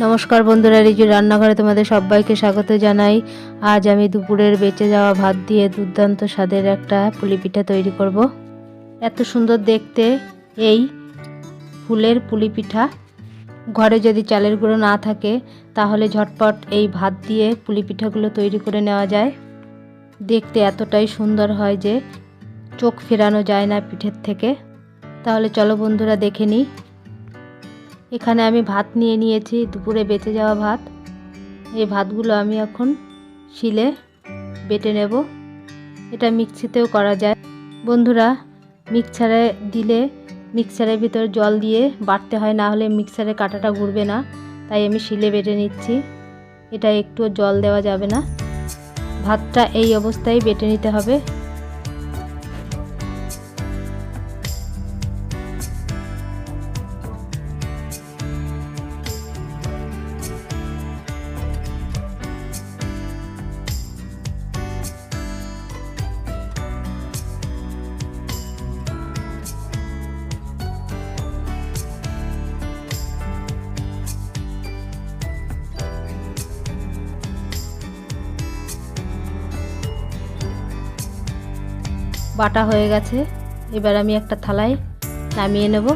নমস্কার বন্ধুরা রিজু রান্নাঘরে তোমাদের সবাইকে স্বাগত জানাই। আজ আমি দুপুরের বেঁচে যাওয়া ভাত দিয়ে দুর্দান্ত স্বাদের একটা পুলি পিঠা তৈরি করব। এত সুন্দর দেখতে এই ফুলের পুলি পিঠা। ঘরে যদি চালের গুঁড়ো না থাকে, তাহলে ঝটপট এই ভাত দিয়ে পুলি পিঠাগুলো তৈরি করে নেওয়া যায়। দেখতে এতটাই সুন্দর হয় যে চোখ ফেরানো যায় না পিঠের থেকে। তাহলে চলো বন্ধুরা, দেখে নিই। এখানে আমি ভাত নিয়ে নিয়েছি, দুপুরে বেঁচে যাওয়া ভাত। এই ভাতগুলো আমি এখন শিলে বেটে নেব। এটা মিক্সিতেও করা যায়। বন্ধুরা, মিক্সারে দিলে, মিক্সারের ভিতর জল দিয়ে বাটতে হয়, না হলে মিক্সারে কাঁটাটা ঘুরবে না। তাই আমি শিলে বেটে নিচ্ছি। এটা একটু জল দেওয়া যাবে না। ভাতটা এই অবস্থায় বেটে নিতে হবে। বাটা হয়ে গেছে। এবার আমি একটা থালায় নামিয়ে নেব।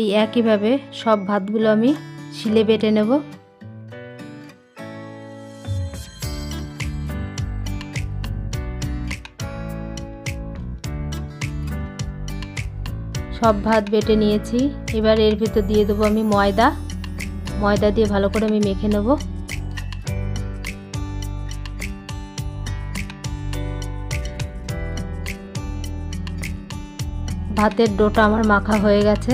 এই একইভাবে সব ভাতগুলো আমি শিলে বেটে নেব। সব ভাত বেটে নিয়েছি। এবার এর ভিতর দিয়ে দেবো আমি ময়দা। ময়দা দিয়ে ভালো করে আমি মেখে নেব। ভাতের ডোটা আমার মাখা হয়ে গেছে।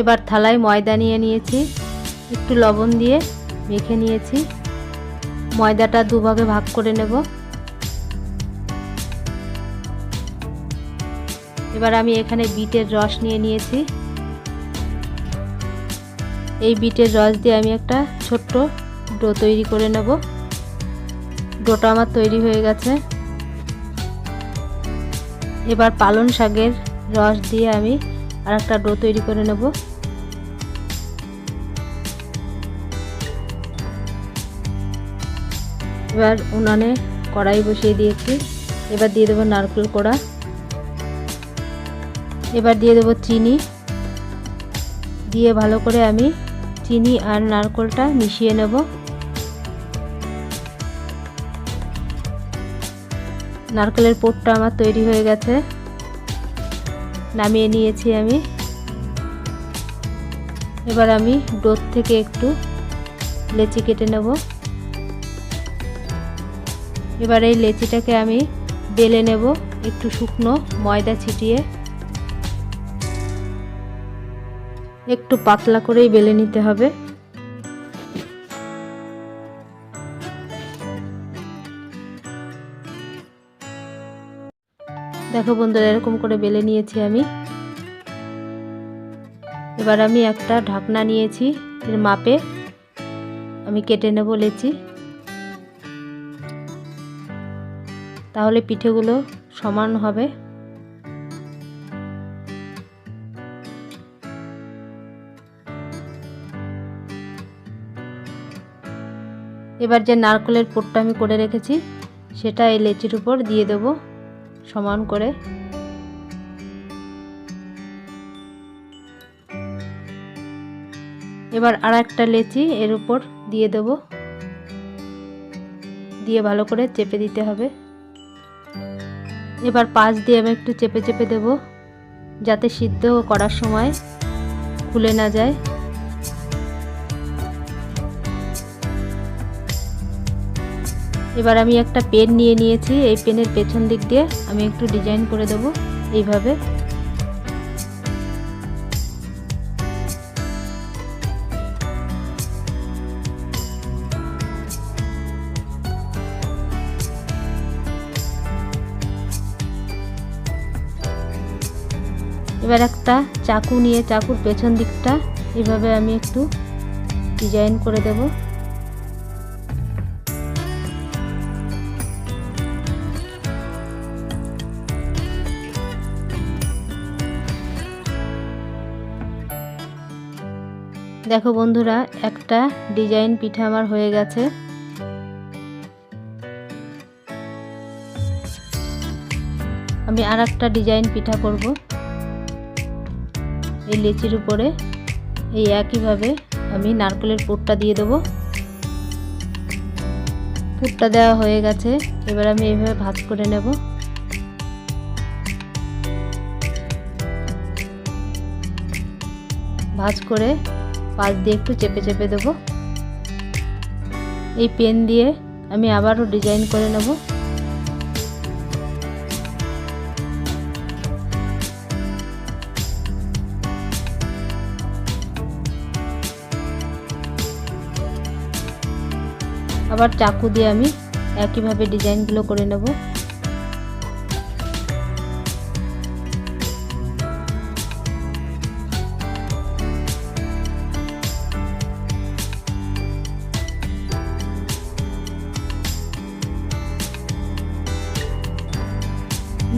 এবার থালায় ময়দা নিয়ে নিয়েছি। একটু লবণ দিয়ে মেখে নিয়েছি। ময়দাটা দুভাগে ভাগ করে নেব। এবার আমি এখানে বিটের রস নিয়ে নিয়েছি। এই বিটের রস দিয়ে আমি একটা ছোট্ট ডো তৈরি করে নেব। ডোটা আমার তৈরি হয়ে গেছে। এবার পালন শাকের রস দিয়ে আমি আর একটা ডো তৈরি করে নেব। এবার উনানে কড়াই বসিয়ে দিয়েছি। এবার দিয়ে দেবো নারকেল কোড়া। এবার দিয়ে দেবো চিনি। দিয়ে ভালো করে আমি চিনি আর নারকলটা মিশিয়ে নেব। নারকেলের পোটটা আমার তৈরি হয়ে গেছে। নামিয়ে নিয়েছি আমি। এবার আমি ডোর থেকে একটু লেচি কেটে নেব। এবার এই লেচিটাকে আমি বেলে নেব একটু শুকনো ময়দা ছিটিয়ে। একটু পাতলা করেই বেলে নিতে হবে। দেখো বন্ধুরা, এরকম করে বেলে নিয়েছি আমি। এবার আমি একটা ঢাকনা নিয়েছি এর মাপে। আমি কেটে নেব লেচি। তাহলে পিঠেগুলো সমান হবে। এবার যে নারকেলের পোটটা আমি করে রেখেছি, সেটা এই লেচির উপর দিয়ে দেব সমান করে। এবার আর একটা লেচি এর উপর দিয়ে দেব। দিয়ে ভালো করে চেপে দিতে হবে। এবার পাশ দিয়ে আমি একটু চেপে চেপে দেব, যাতে সিদ্ধ করার সময় খুলে না যায়। এবার আমি একটা পেন নিয়ে নিয়েছি, এই পেনের পেছন দিক দিয়ে আমি একটু ডিজাইন করে দেব এইভাবে। এবার একটা চাকু নিয়ে, চাকুর পেছন দিকটা, এভাবে আমি একটু ডিজাইন করে দেবো। দেখো বন্ধুরা, একটা ডিজাইন পিঠা আমার হয়ে গেছে। আমি আর একটা ডিজাইন পিঠা করব। এই লেচির উপরে এই একইভাবে আমি নারকেলের পুরটা দিয়ে দেবো। পুরটা দেওয়া হয়ে গেছে, এবার আমি এইভাবে ভাজ করে নেব। ভাজ করে পাশ দিয়ে একটু চেপে চেপে দেবো। এই পেন দিয়ে আমি আবারও ডিজাইন করে নেব। আবার চাকু দিয়ে আমি একইভাবে ডিজাইনগুলো করে নেব।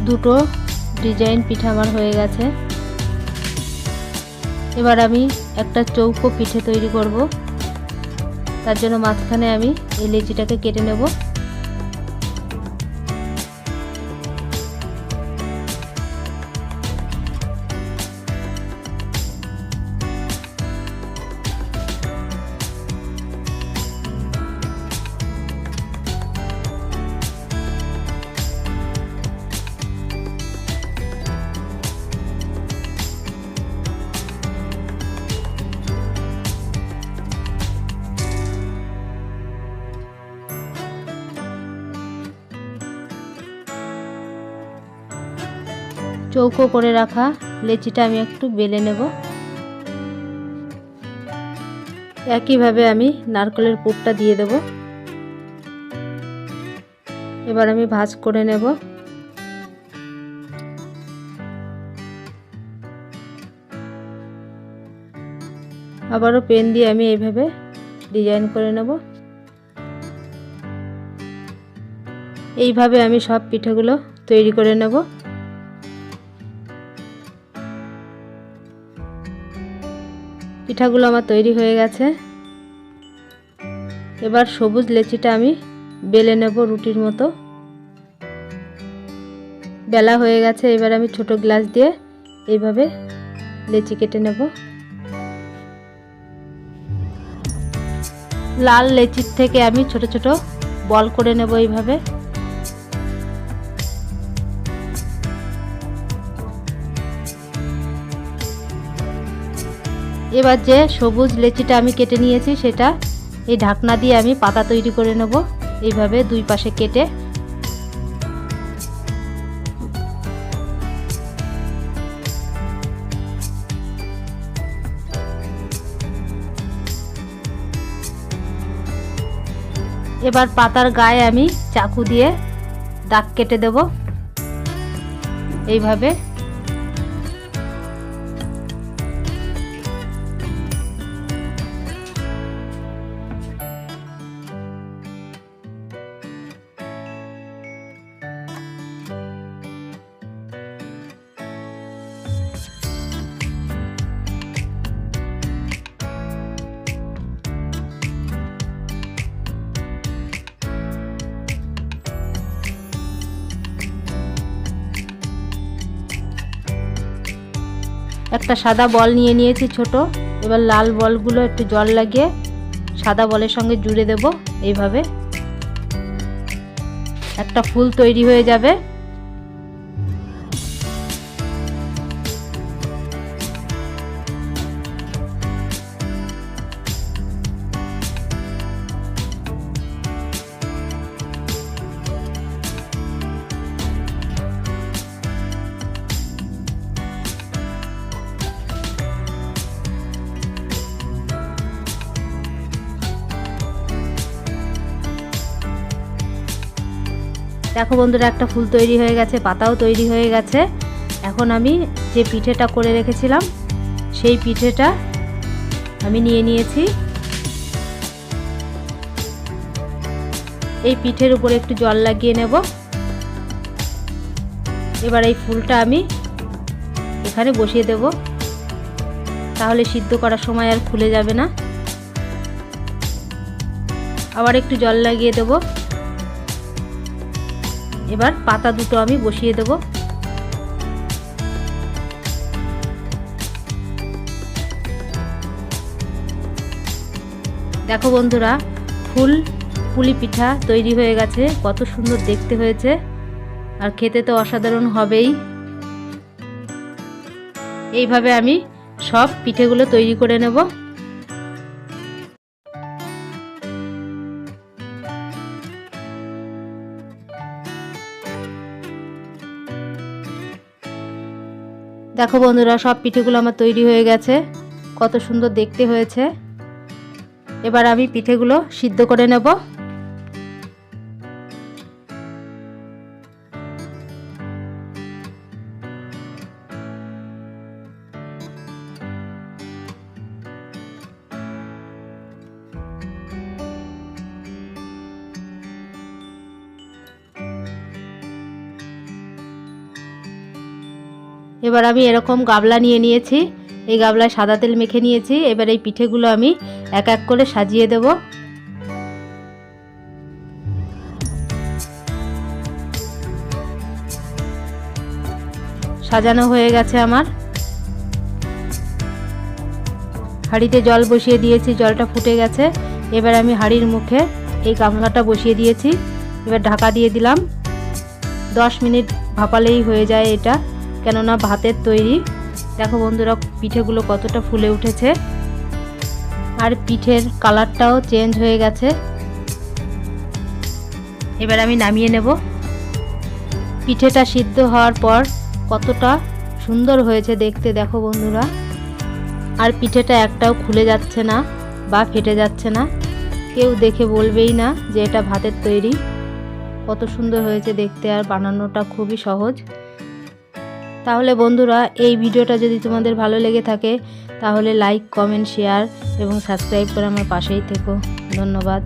দুটো ডিজাইন পিঠা আমার হয়ে গেছে। এবার আমি একটা চৌকো পিঠে তৈরি করব। তার জন্য মাঝখানে আমি এই লেচিটাকে কেটে নেব। চৌকো করে রাখা লেচিটা আমি একটু বেলে নেব। একইভাবে আমি নারকেলের পুরটা দিয়ে দেব। এবার আমি ভাজ করে নেব। আবারও পেন দিয়ে আমি এইভাবে ডিজাইন করে নেব। এইভাবে আমি সব পিঠেগুলো তৈরি করে নেব। পিঠাগুলো আমার তৈরি হয়ে গেছে। এবার সবুজ লেচিটা আমি বেলে নেব রুটির মতো। বেলা হয়ে গেছে, এবার আমি ছোট গ্লাস দিয়ে এইভাবে লেচি কেটে নেব। লাল লেচির থেকে আমি ছোট ছোট বল করে নেব এইভাবে। এবার যে সবুজ লেচিটা আমি কেটে নিয়েছি, সেটা এই ঢাকনা দিয়ে আমি পাতা তৈরি করে নেব। এইভাবে দুই পাশে কেটে। এবার পাতার গায়ে আমি চাকু দিয়ে দাগ কেটে দেব। এইভাবে একটা সাদা বল নিয়ে নিয়েছি ছোট। এবার লাল বলগুলো একটু জল লাগিয়ে সাদা বলের সঙ্গে জুড়ে দেব এইভাবে। একটা ফুল তৈরি হয়ে যাবে। দেখো বন্ধুরা, একটা ফুল তৈরি হয়ে গেছে, পাতাও তৈরি হয়ে গেছে। এখন আমি যে পিঠেটা করে রেখেছিলাম, সেই পিঠেটা আমি নিয়ে নিয়েছি। এই পিঠের উপরে একটু জল লাগিয়ে নেব। এবার এই ফুলটা আমি এখানে বসিয়ে দেব। তাহলে সিদ্ধ করার সময় আর খুলে যাবে না। আবার একটু জল লাগিয়ে দেব। এবার পাতা দুটো আমি বসিয়ে দেব। দেখো বন্ধুরা, ফুল, পুলি পিঠা তৈরি হয়ে গেছে, কত সুন্দর দেখতে হয়েছে, আর খেতে তো অসাধারণ হবেই। এইভাবে আমি সব পিঠেগুলো তৈরি করে নেব। দেখো বন্ধুরা, সব পিঠেগুলো আমার তৈরি হয়ে গেছে। কত সুন্দর দেখতে হয়েছে। এবার আমি পিঠেগুলো সিদ্ধ করে নেব। এবার আমি এরকম গাবলা নিয়ে নিয়েছি। এই গাবলায় সাদা তেল মেখে নিয়েছি। এবার এই পিঠেগুলো আমি এক এক করে সাজিয়ে দেব। সাজানো হয়ে গেছে আমার। হাঁড়িতে জল বসিয়ে দিয়েছি, জলটা ফুটে গেছে। এবার আমি হাঁড়ির মুখে এই গামলাটা বসিয়ে দিয়েছি। এবার ঢাকা দিয়ে দিলাম। দশ মিনিট ভাপালেই হয়ে যায় এটা। কেননা ভাতের তৈরি। দেখো বন্ধুরা, পিঠেগুলো কতটা ফুলে উঠেছে। আর পিঠের কালারটাও চেঞ্জ হয়ে গেছে। এবার আমি নামিয়ে নেব। পিঠেটা সিদ্ধ হওয়ার পর কতটা সুন্দর হয়েছে দেখতে, দেখো বন্ধুরা। আর পিঠেটা একটাও খুলে যাচ্ছে না বা ফেটে যাচ্ছে না। কেউ দেখে বলবেই না যে এটা ভাতের তৈরি। কত সুন্দর হয়েছে দেখতে, আর বানানোটা খুবই সহজ। তাহলে বন্ধুরা, এই ভিডিওটা যদি তোমাদের ভালো লেগে থাকে, তাহলে লাইক কমেন্ট শেয়ার এবং সাবস্ক্রাইব করে আমার পাশেই থেকো। ধন্যবাদ।